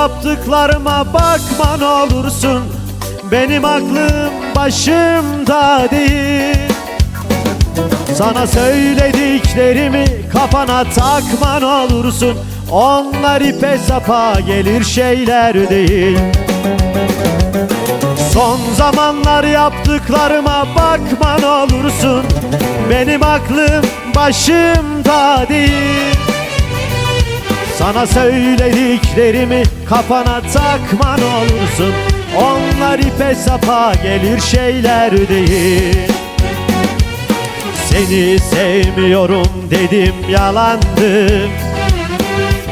yaptıklarıma bakman olursun. Benim aklım başımda değil. Sana söylediklerimi kafana takman olursun. Onlar ipe sapa gelir şeyler değil. Son zamanlar yaptıklarıma bakman olursun. Benim aklım başımda değil Sana söylediklerimi kafana takman olursun Onlar ipe sapa gelir şeyler değil. Seni sevmiyorum dedim yalandı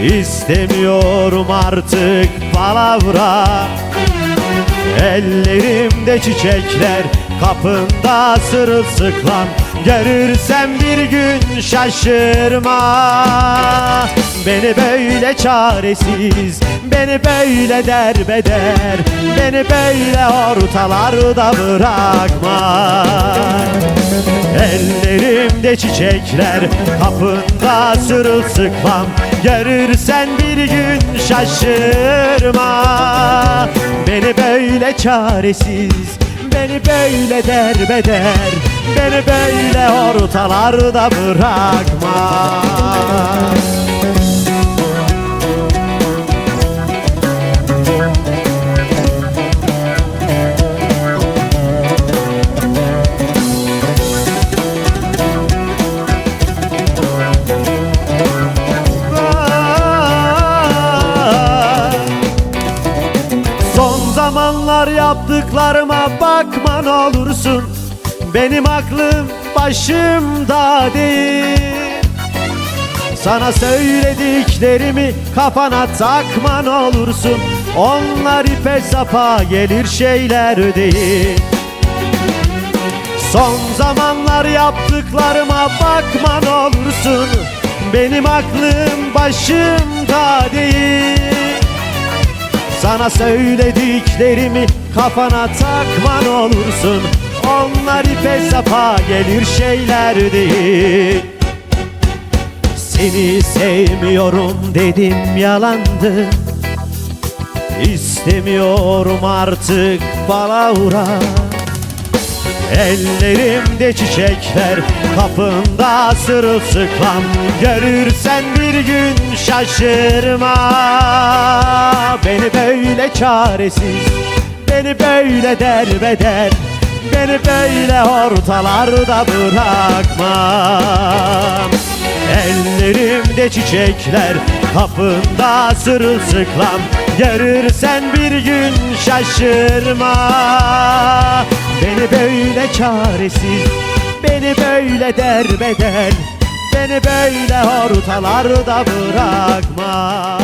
İstemiyorum artık palavra. Ellerimde çiçekler kapında sırılsıklam. Görürsem bir gün şaşırma. Beni böyle çaresiz Beni böyle derbeder Beni böyle ortalarda bırakma. Ellerimde çiçekler kapında sırılsıklam. Görürsen bir gün şaşırma. Beni böyle çaresiz Beni böyle derbeder Beni böyle ortalarda bırakma zamanlar yaptıklarıma bakman olursun. Benim aklım başımda değil. Sana söylediklerimi kafana takman olursun. Onlar ipe sapa gelir şeyler değil. Son zamanlar yaptıklarıma bakman olursun. Benim aklım başımda değil sana söylediklerimi kafana takman olursun. Onlar ipe sapa gelir şeyler değil Seni sevmiyorum dedim yalandı. İstemiyorum artık palavra Ellerimde çiçekler kapında sırılsıklam. Görürsen bir gün şaşırma Beni böyle çaresiz Beni böyle derbeder Beni böyle ortalarda bırakma Ellerimde çiçekler kapında sırılsıklam. Görürsen bir gün şaşırma. Beni böyle çaresiz Beni böyle derbeder Beni böyle ortalarda bırakma